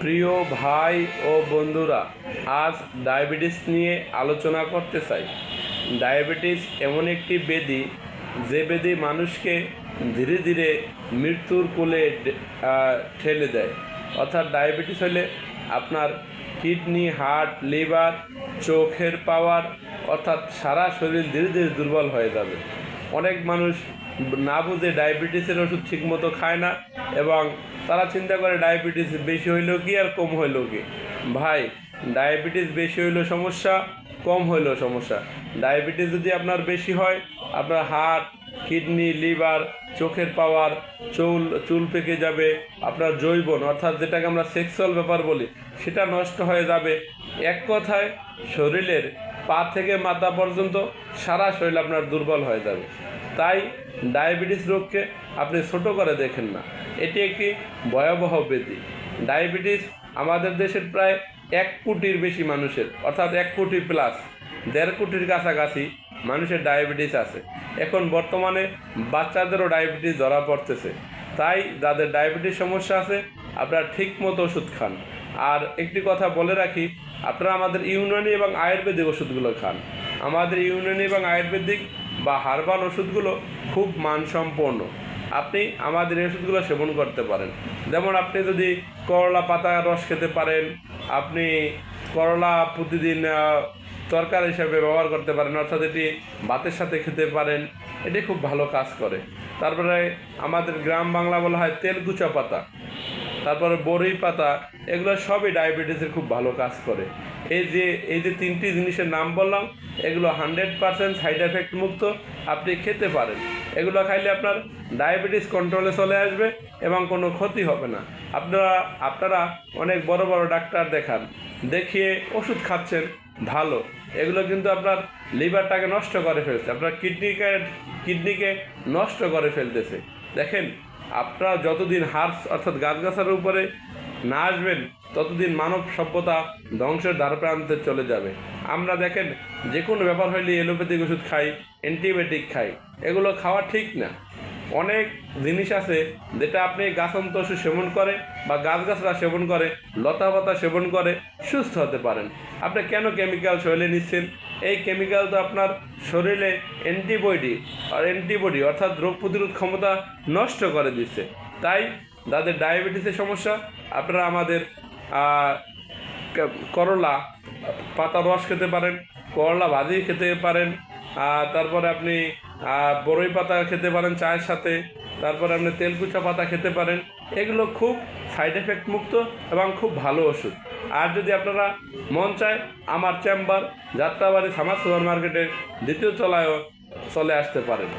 প্রিয় ভাই ও বন্ধুরা, আজ ডায়াবেটিস নিয়ে আলোচনা করতে চাই। ডায়াবেটিস এমন একটি বেদি, যে ব্যাধি মানুষকে ধীরে ধীরে মৃত্যুর কোলে ঠেলে দেয়। অর্থাৎ ডায়াবেটিস হলে আপনার কিডনি, হার্ট, লিভার, চোখের পাওয়ার, অর্থাৎ সারা শরীর ধীরে ধীরে দুর্বল হয়ে যাবে। অনেক মানুষ না বুঝে ডায়াবেটিসের ওষুধ ঠিকমতো খায় না এবং তারা চিন্তা করে ডায়াবেটিস বেশি হইলেও কি আর কম হইলেও কি? ভাই, ডায়াবেটিস বেশি হইলেও সমস্যা, কম হইলেও সমস্যা। ডায়াবেটিস যদি আপনার বেশি হয়, আপনার হার্ট কিডনি, লিভার, চোখের পাওয়ার, চুল চুল পেকে যাবে, আপনার জৈবন অর্থাৎ যেটাকে আমরা সেক্সুয়াল ব্যাপার বলি, সেটা নষ্ট হয়ে যাবে। এক কথায়, শরীরের পা থেকে মাথা পর্যন্ত সারা শরীর আপনার দুর্বল হয়ে যাবে। তাই ডায়াবেটিস রোগকে আপনি ছোট করে দেখেন না। এটি একটি ভয়াবহ ব্যাধি। ডায়াবেটিস আমাদের দেশের প্রায় এক কোটির বেশি মানুষের, অর্থাৎ এক কোটি প্লাস, দেড় কোটির কাছাকাছি মানুষের ডায়াবেটিস আছে। এখন বর্তমানে বাচ্চাদেরও ডায়াবেটিস ধরা পড়তেছে। তাই যাদের ডায়াবেটিস সমস্যা আছে, আপনারা ঠিক মতো ওষুধ খান। আর একটি কথা বলে রাখি, আপনারা আমাদের ইউনানি এবং আয়ুর্বেদিক ওষুধগুলো খান। আমাদের ইউনানি এবং আয়ুর্বেদিক বা হার্বাল ওষুধগুলো খুব মানসম্পন্ন। আপনি আমাদের এই ওষুধগুলো সেবন করতে পারেন। যেমন আপনি যদি করলা পাতা রস খেতে পারেন, আপনি করলা প্রতিদিন তরকারি হিসেবে ব্যবহার করতে পারেন, অর্থাৎ এটি ভাতের সাথে খেতে পারেন, এটি খুব ভালো কাজ করে। তারপরে আমাদের গ্রাম বাংলা বলা হয় তেলকুচা পাতা। তারপরে বড়ই পাতা, এগুলো সবই ডায়াবেটিসের খুব ভালো কাজ করে। এই যে এই যে তিনটি জিনিসের নাম বললাম, এগুলো হান্ড্রেড পারসেন্ট সাইড এফেক্ট মুক্ত, আপনি খেতে পারেন। এগুলো খাইলে আপনার ডায়াবেটিস কন্ট্রোলে চলে আসবে এবং কোনো ক্ষতি হবে না। আপনারা আপনারা অনেক বড় বড় ডাক্তার দেখান, দেখিয়ে ওষুধ খাচ্ছেন, ভালো। এগুলো কিন্তু আপনার লিভারটাকে নষ্ট করে ফেলছে, আপনার কিডনিকে কিডনিকে নষ্ট করে ফেলতেছে। দেখেন আপনারা যতদিন হার্স অর্থাৎ গাছগাছার উপরে না আসবেন, ততদিন মানব সভ্যতা ধ্বংসের দ্বারপ্রান্তে চলে যাবে। আমরা দেখেন যে কোনো ব্যাপার হইলে এলোপ্যাথিক ওষুধ খাই, অ্যান্টিবায়োটিক খাই, এগুলো খাওয়া ঠিক না। অনেক জিনিস আছে যেটা আপনি গাছন্ত ওষুধ সেবন করে বা গাছগাছরা সেবন করে, লতা পাতা সেবন করে, সুস্থ হতে পারেন। আপনি কেন কেমিক্যাল শরীরে নিচ্ছেন? এই কেমিক্যাল তো আপনার শরীরে অ্যান্টিবডি আর অ্যান্টিবডি অর্থাৎ রোগ প্রতিরোধ ক্ষমতা নষ্ট করে দিচ্ছে। তাই যাদের ডায়াবেটিসের সমস্যা, আপনারা আমাদের করলা পাতা রস খেতে পারেন, করলা ভাজি খেতে পারেন তারপরে আপনি বড়ই পাতা খেতে পারেন চায়ের সাথে, তারপরে আপনি তেলকুচা পাতা খেতে পারেন। এগুলো খুব সাইড এফেক্ট মুক্ত এবং খুব ভালো ওষুধ। আর যদি আপনারা মন চায়, আমার চেম্বার যাত্রাবাড়ি, সামাজ সুপার মার্কেটের দ্বিতীয় তলায়ও চলে আসতে পারেন।